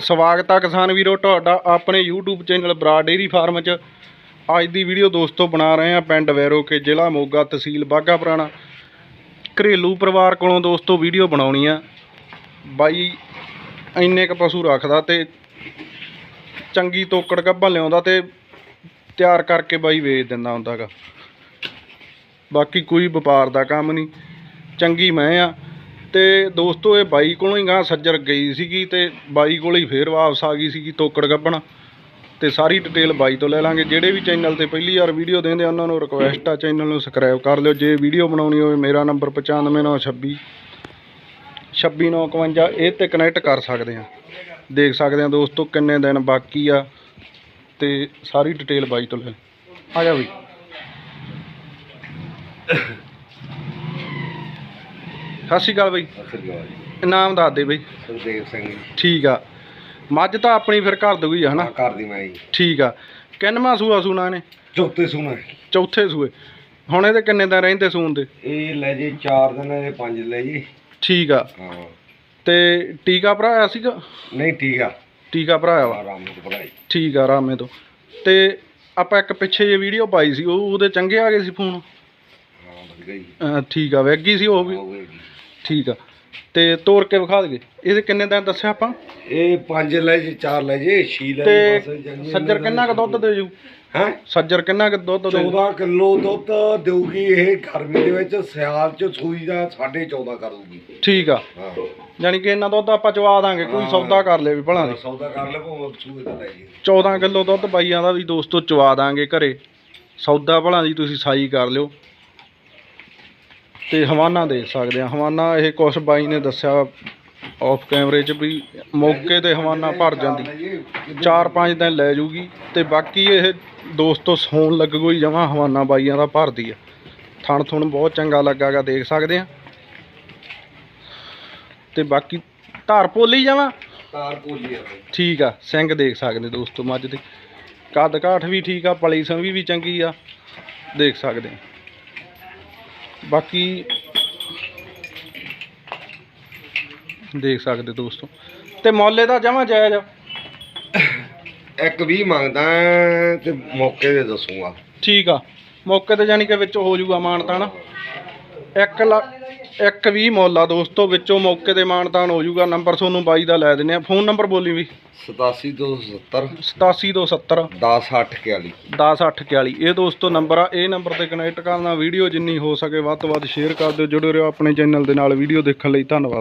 ਸਵਾਗਤ ਆ ਕਿਸਾਨ ਵੀਰੋ, ਤੁਹਾਡਾ ਆਪਣੇ YouTube ਚੈਨਲ ਬਰਾ ਡੇਰੀ ਫਾਰਮ 'ਚ। ਅੱਜ ਦੀ ਵੀਡੀਓ ਦੋਸਤੋ ਬਣਾ ਰਹੇ ਆ ਪਿੰਡ ਵੈਰੋ ਕੇ ਜ਼ਿਲ੍ਹਾ ਮੋਗਾ ਤਹਿਸੀਲ ਬਾਘਾ ਪੁਰਾਣਾ। ਘਰੇਲੂ ਪਰਿਵਾਰ ਕੋਲੋਂ ਦੋਸਤੋ ਵੀਡੀਓ ਬਣਾਉਣੀ ਆ। ਬਾਈ ਇੰਨੇ ਕ ਪਸ਼ੂ ਰੱਖਦਾ ਤੇ ਚੰਗੀ ਤੋਕੜ ਗੱਭਾ ਲਿਆਉਂਦਾ ਤੇ ਤਿਆਰ ਕਰਕੇ ਬਾਈ ਵੇਚ ਦਿੰਦਾ ਹੁੰਦਾਗਾ। ਬਾਕੀ ਕੋਈ ਵਪਾਰ ਦਾ ਕੰਮ ਨਹੀਂ। ਚੰਗੀ ਮੈਂ ਆ। ਤੇ ਦੋਸਤੋ, ਇਹ ਬਾਈ ਕੋਲੋਂ ਹੀ ਗਾਂ ਸੱਜਰ ਗਈ ਸੀਗੀ ਤੇ ਬਾਈ ਕੋਲ ਹੀ ਫੇਰ ਵਾਪਸ ਆ ਗਈ ਸੀਗੀ ਤੋਕੜ ਗੱਭਣ ਤੇ ਸਾਰੀ ਡਿਟੇਲ ਬਾਈ ਤੋਂ ਲੈ ਲਾਂਗੇ। ਜਿਹੜੇ ਵੀ ਚੈਨਲ ਤੇ ਪਹਿਲੀ ਵਾਰ ਵੀਡੀਓ ਦੇਂਦੇ ਆ, ਉਹਨਾਂ ਨੂੰ ਰਿਕੁਐਸਟ ਆ ਚੈਨਲ ਨੂੰ ਸਬਸਕ੍ਰਾਈਬ ਕਰ ਲਿਓ। ਜੇ ਵੀਡੀਓ ਬਣਾਉਣੀ ਹੋਵੇ, ਮੇਰਾ ਨੰਬਰ 95926 26951 ਇਹ ਤੇ ਕਨੈਕਟ ਕਰ ਸਕਦੇ ਆ। ਦੇਖ ਸਕਦੇ ਆ ਦੋਸਤੋ, ਕਿੰਨੇ ਦਿਨ ਬਾਕੀ ਆ। ਤੇ ਸਾਰੀ ਡਿਟੇਲ ਬਾਈ ਤੋਂ ਲੈ। ਆ ਜਾ ਬਈ। ਸਤਿ ਸ਼੍ਰੀ ਅਕਾਲ ਬਈ। ਨਾਮ ਦੱਸ ਦੇ ਬਈ। ਸੁਖਦੇਵ ਸਿੰਘ ਜੀ। ਠੀਕ ਆ। ਮੱਝ ਤਾਂ ਆਪਣੀ ਫਿਰ ਘਰ ਦੂਗੀ ਆ ਹਨਾ? ਹਾਂ ਘਰ ਦੀ ਮੈਂ ਜੀ। ਠੀਕ ਆ। ਕਿੰਨਵਾਂ ਸੂਆ ਸੂਣਾ ਨੇ ਚੌਥੇ ਸੁਣਾ। ਚੌਥੇ ਸੂਏ। ਹੁਣ ਇਹਦੇ ਕਿੰਨੇ ਦਿਨ ਰਹਿੰਦੇ ਸੂਣ ਦੇ? ਇਹ ਲੈ ਜੇ 4 ਦਿਨ ਇਹ 5 ਲੈ ਜੀ। ਠੀਕ ਆ। ਹਾਂ। ਤੇ ਟੀਕਾ ਭਰਾਇਆ ਸੀਗਾ? ਨਹੀਂ ਠੀਕ ਆ ਟੀਕਾ ਭਰਾਇਆ ਵਾ? ਆਰਾਮ ਨਾਲ ਪੜਾਈ ਠੀਕ ਆ ਰਾਮੇ ਤੋਂ ਤੇ ਆਪਾਂ ਇੱਕ ਪਿੱਛੇ ਜੇ ਵੀਡੀਓ ਪਾਈ ਸੀ ਉਹ ਉਹਦੇ ਚੰਗੇ ਆ ਗਏ ਸੀ ਫੋਨ? ਹਾਂ ਵਧੀਆ ਜੀ। ਅਹ ਠੀਕ ਆ ਵੈਗੀ ਸੀ ਉਹ ਵੀ? ਹੋ ਗਏ ਜੀ ਠੀਕ ਆ। ਤੇ ਤੋੜ ਕੇ ਵਿਖਾ ਦਈਏ। ਇਹਦੇ ਕਿੰਨੇ ਦਿਨ ਦੱਸਿਆ ਆਪਾਂ? ਇਹ 5 ਲੈ ਜੇ 4 ਲੈ ਜੇ 6 ਲੈ ਤੇ ਜੇ ਸੱਜਰ ਕਿੰਨਾ ਕੁ ਦੁੱਧ ਦੇ ਜੂ? ਹੈ? ਸੱਜਰ ਕਿੰਨਾ ਕੁ ਦੁੱਧ ਦੇ 14 ਕਿਲੋ ਦੁੱਧ ਦੇਊਗੀ ਇਹ ਗਰਮੀ ਦੇ ਵਿੱਚ ਸਿਆਲ ਚ ਸੂਈ ਦਾ 14.5 ਕਰੂਗੀ ਠੀਕ ਆ। ਯਾਨੀ ਕਿ ਇਹਨਾਂ ਦੁੱਧ ਆਪਾਂ ਚਵਾ ਦਾਂਗੇ ਕੋਈ। ਸੌਦਾ ਕਰ ਲੈ ਵੀ ਭਲਾ ਸੌਦਾ ਕਰ ਲੈ ਭਾਵੇਂ ਸੂਏ ਦਾ ਲੈ ਜੀ। 14 ਕਿਲੋ ਦੁੱਧ ਬਾਈਆਂ ਦਾ ਵੀ ਦੋਸਤੋ ਚਵਾ ਦਾਂਗੇ ਘਰੇ। ਸੌਦਾ ਭਲਾ ਦੀ ਤੁਸੀਂ ਸਾਈ ਕਰ ਲਿਓ। ਤੇ ਹਵਾਨਾ ਦੇ ਸਕਦੇ ਆ। ਹਵਾਨਾ ਇਹ ਕੁਛ ਬਾਈ ਨੇ ਦੱਸਿਆ ਆਫ ਕੈਮਰੇ 'ਚ ਵੀ ਮੌਕੇ ਤੇ ਹਵਾਨਾ ਭਰ ਜਾਂਦੀ। ਚਾਰ ਪੰਜ ਦਿਨ ਲੈ ਜੂਗੀ ਤੇ ਬਾਕੀ ਇਹ ਦੋਸਤੋ ਸੌਣ ਲੱਗੋ ਹੀ ਜਮਾ ਹਵਾਨਾ ਬਾਈਆਂ ਦਾ ਭਰਦੀ ਆ। ਥਣ ਥੁਣ ਬਹੁਤ ਚੰਗਾ ਲੱਗਾਗਾ ਦੇਖ ਸਕਦੇ ਆ। ਤੇ ਬਾਕੀ ਧਾਰ ਪੋਲੀ ਜਾਵਾਂ ਤਾਰ ਪੋਲੀ ਆ ਠੀਕ ਆ ਸਿੰਘ ਦੇਖ ਸਕਦੇ ਦੋਸਤੋ ਮੱਝ ਦੇ। ਕੱਦ ਕਾਠ ਵੀ ਠੀਕ ਆ ਪਲੀ ਸੰਵੀ ਵੀ ਚੰਗੀ ਆ ਦੇਖ ਸਕਦੇ ਆ। ਬਾਕੀ ਦੇਖ ਸਕਦੇ ਦੋਸਤੋ। ਤੇ ਮੌਲੇ ਦਾ ਜਮਾ ਜਾਇਜ਼ ਆ। ਇੱਕ ਵੀ ਮੰਗਦਾ ਹੈ ਤੇ ਮੌਕੇ ਤੇ ਦੱਸੂਗਾ। ਠੀਕ ਆ। ਮੌਕੇ ਤੇ ਜਾਨੀ ਕਿ ਵਿੱਚ ਹੋ ਜਾਊਗਾ ਮਾਨਤਾਨ। 1 ਲੱਖ ਇੱਕ ਵੀ ਮੌਲਾ ਦੋਸਤੋ ਵਿੱਚੋਂ ਮੌਕੇ ਤੇ ਮਾਨਤਾਨ ਹੋ ਜਾਊਗਾ। ਨੰਬਰ ਤੁਹਾਨੂੰ ਬਾਈ ਦਾ ਲੈ ਦਿੰਨੇ ਆ ਫੋਨ ਨੰਬਰ ਬੋਲੀ ਵੀ। 8770 87270 10841 10841 ਇਹ ਦੋਸਤੋ ਨੰਬਰ ਆ। ਇਹ ਨੰਬਰ ਤੇ ਕਨੈਕਟ ਕਰਨਾ ਵੀਡੀਓ ਜਿੰਨੀ ਹੋ ਸਕੇ ਵੱਧ ਤੋਂ ਵੱਧ ਸ਼ੇਅਰ ਕਰ ਦਿਓ। ਜੁੜੇ ਰਹੋ ਆਪਣੇ ਚੈਨਲ ਦੇ ਨਾਲ। ਵੀਡੀਓ ਦੇਖਣ ਲਈ ਧੰਨਵਾਦ।